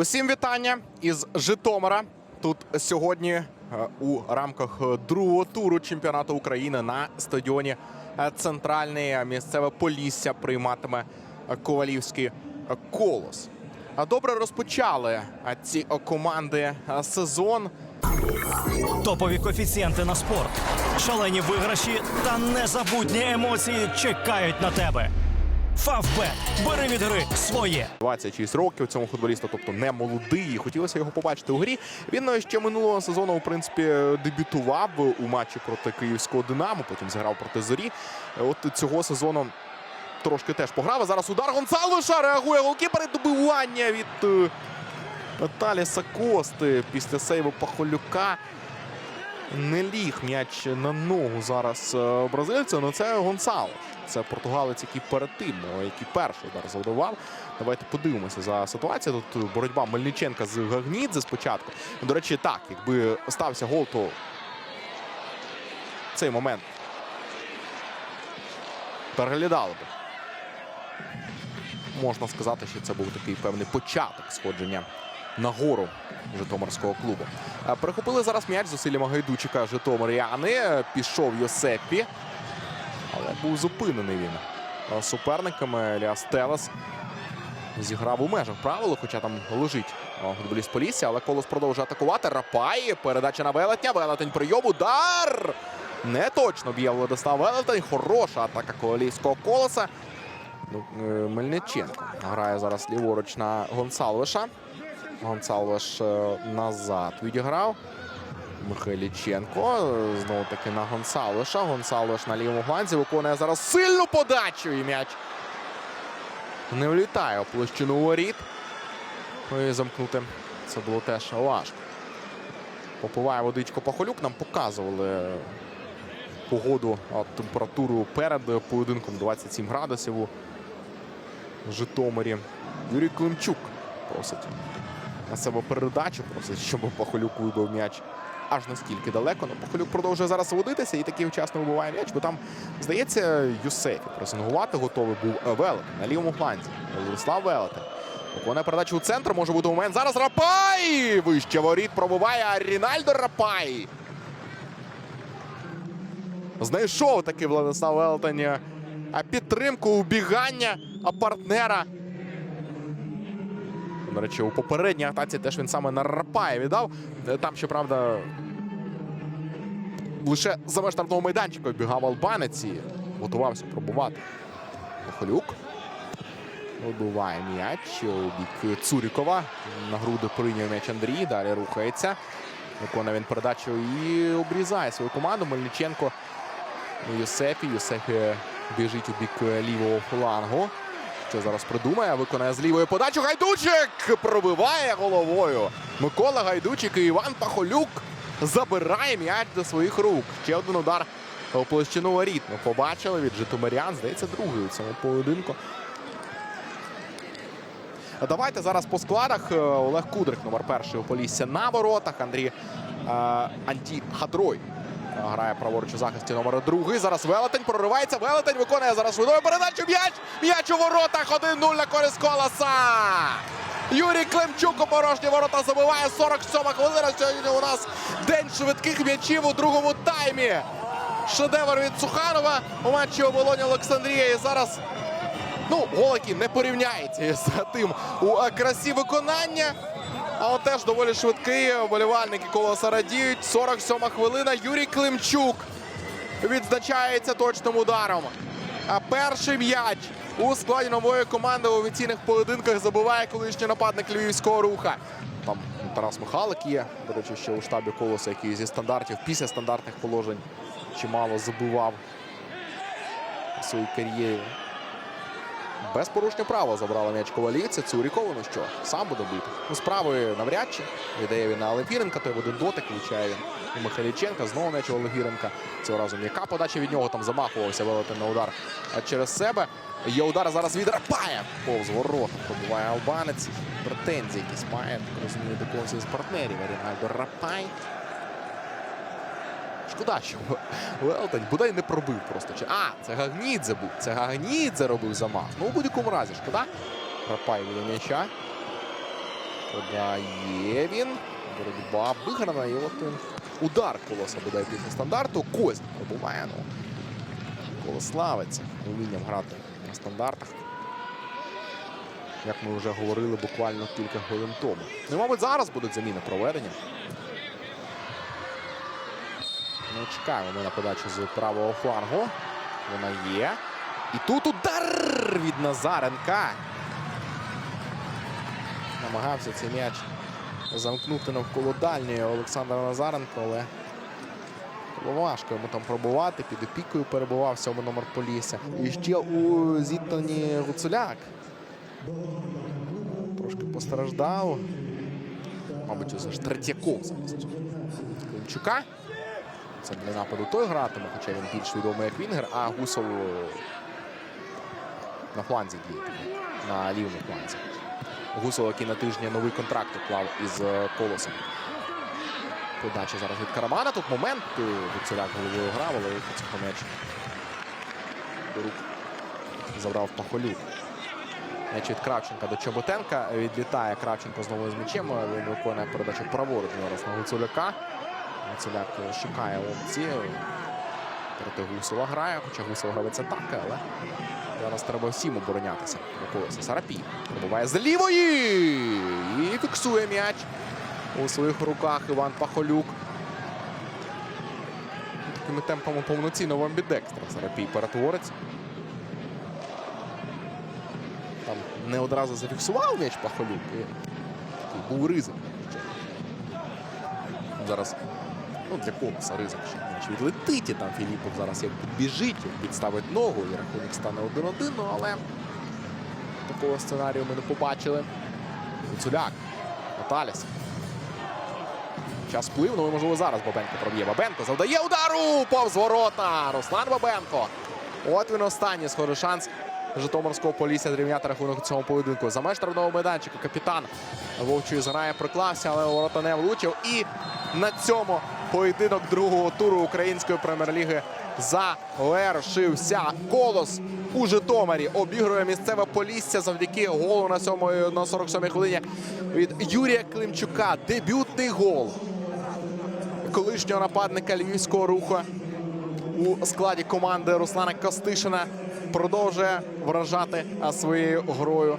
Усім вітання із Житомира. Тут сьогодні е, у рамках е, другого туру чемпіонату України на стадіоні е, Центральний місцеве Полісся прийматиме Ковалівський колос. Добре розпочали ці команди сезон. Топові коефіцієнти на спорт, шалені виграші та незабутні емоції чекають на тебе. Фавбет. Бери від гри своє. 26 років цьому футболісту, тобто не молодий. Хотілося його побачити у грі. Він е, ще минулого сезону, в принципі, дебютував у матчі проти київського Динамо. Потім зіграв проти зорі. Е, От цього сезону трошки теж пограв. Зараз удар Гонсалвеша реагує голкіпер і добивання від е, Таліса Кости після сейву Пахолюка. Не ліг м'яч на ногу зараз е, бразильця, але це Гонсалес. Це португалець, який перед тим, е, який перший удар завдавав. Давайте подивимося за ситуацію. Тут боротьба Мельниченка з Гагнідзе спочатку. До речі, так, якби стався гол, то цей момент переглядали би. Можна сказати, що це був такий певний початок сходження нагору Житомирського клубу. Е, Перехопили зараз м'яч зусиллями Гайдучика Житомиряни. Пішов Йосепі, але був зупинений він е, суперниками. Еліас Телес зіграв у межах правил, хоча там лежить е, футболіст Полісся, але колос продовжує атакувати. Рапай, передача на Велетня. Велетень прийом, удар! Не точно б'є Владислав Велетень. Хороша атака коалійського колоса. Ну, Мельниченко грає зараз ліворуч на Гонсалвеша. Гонсалвеш е, назад відіграв. Михайліченко е, знову таки на Гонсалвеша. Гонсалвеш на лівому фланзі виконує зараз сильну подачу і м'яч. Не влітає у площину воріт. Ну і замкнути це було теж важко. Попиває водичку Пахолюк. Нам показували погоду, температуру перед поєдинком 27 градусів у Житомирі. Юрій Климчук просить на себе передачу, просить, щоб Пахолюк вибив м'яч аж настільки далеко. Ну, Пахолюк продовжує зараз водитися і такий вчасно вибиває м'яч, бо там, здається, Юсефі пресингувати готовий був Велетен на лівому фланзі. Владислав Велетен. Виконує передачу у центр, може бути момент. Зараз Рапай! Вище воріт пробиває Рінальдо Рапай. Знайшов таки Владислав Велетень е, підтримку, убігання а партнера. До речі, у попередній атаці теж він саме на Рапая віддав. Е, Там, щоправда, лише за меж штрафного майданчика бігав албанець і готувався пробувати. Похолюк. Вибиває м'яч у бік Цурікова. На груди прийняв м'яч Андрій. Далі рухається. Виконує він передачу і обрізає свою команду. Мельниченко Юсефі. Юсефі біжить у бік лівого флангу. Що зараз придумає? Виконає з лівої подачу. Гайдучик пробиває головою. Микола Гайдучик і Іван Пахолюк забирає м'яч до своїх рук. Ще один удар у площину воріт. Ми побачили від Житомирян. Здається, другий у цьому поєдинку. Давайте зараз по складах. Е, Олег Кудрик, номер перший у Полісся на воротах. Андрій е, Анті Хадрой е, грає праворуч у захисті номер другий. Зараз Велетень проривається. Велетень виконує зараз швидкою передачу. М'яч! М'яч у воротах. 1-0 на користь колоса. Юрій Климчук у порожні ворота забиває 47 хвилина. Сьогодні у нас день швидких м'ячів у другому таймі. Шедевр від Суханова у матчі оболоні Олександрія. І зараз Ну, гол, який не порівняється з тим у красі виконання. А от теж доволі швидкий. Вболівальники колоса радіють. 47 хвилина. Юрій Климчук відзначається точним ударом. А перший м'яч у складі нової команди в офіційних поєдинках забиває колишній нападник львівського руха. Там Тарас Михайлик є, до речі, ще у штабі колоса, який зі стандартів після стандартних положень чимало забивав у своїй кар'єрі. Без порушення права забрала м'яч ковалівця. Цурікову, ну що, сам буде бити. Ну, з правої навряд чи. Віддає він на Олефіренка, той один дотик влучає він у Михайліченка. Знову м'яч у Олефіренка. Цього разу м'яка подача від нього там замахувався на удар через себе. Є удар зараз від Рапая. Повз ворота пробуває албанець. Претензії якісь має, розумію, до когось із партнерів. Рінальдо Рапай. Шкода, що Велтень бодай не пробив просто. А, це Гагнідзе був. Це Гагнідзе робив замах. Ну, у будь-якому разі, шкода. Рапай буде м'яча. Подає він. Боротьба виграна. І от він удар колоса буде після стандарту. Кость пробуває. Ну, колос славиться умінням грати на стандартах. Як ми вже говорили буквально кілька хвилин тому. Ну, мабуть, зараз будуть заміни проведені. Ну, чекаємо ми на подачу з правого флангу. Вона є. І тут удар від Назаренка. Намагався цей м'яч замкнути навколо дальньої Олександра Назаренко, але було важко йому там пробувати. Під опікою перебував сьомий номер Полісся. І ще у зіткненні Гуцуляк. Трошки постраждав. Мабуть, усе ж Третьяков замість Климчука. Це для нападу той гратиме, хоча він більш відомий як Вінгер, а Гусов е, на фланзі діє. На лівому фланзі. Гусов, який на тижні новий контракт уклав із е, колосом. Подача зараз від Карамана. Тут момент е, Гуцуляк головою грав, але цього м'яч до рук забрав Пахолюк. М'яч від Кравченка до Чоботенка. Відлітає Кравченко знову з м'ячем. Він виконує передачу праворуч зараз на Гуцуляка. Гуцуляк е, шукає опції. Проти Гусова грає, хоча Гусов гравець атаки, але зараз треба всім оборонятися. Колеса Сарапій пробуває з лівої і фіксує м'яч у своїх руках Іван Пахолюк. Такими темпами повноцінно в амбідекстра. Сарапій перетвориться. Там не одразу зафіксував м'яч Пахолюк. І був ризик. Зараз ну, для колеса ризик, що м'яч відлетить. І там Філіпов зараз як підбіжить, підставить ногу, і рахунок стане 1-1, ну, але такого сценарію ми не побачили. Гуцуляк. Наталіс. Час вплив, ну і, можливо зараз Бабенко проб'є. Бабенко завдає удару повз ворота. Руслан Бабенко. От він останній схоже шанс Житомирського полісся зрівняти рахунок цьому поєдинку. За меж штрафного майданчика капітан Вовчої зграє приклався, але ворота не влучив. І на цьому поєдинок другого туру української прем'єр-ліги завершився. Колос у Житомирі обігрує місцеве полісся завдяки голу на, сьомої, на 47-й хвилині від Юрія Климчука. Дебютний гол колишнього нападника львівського руху у складі команди Руслана Костишина продовжує вражати своєю грою.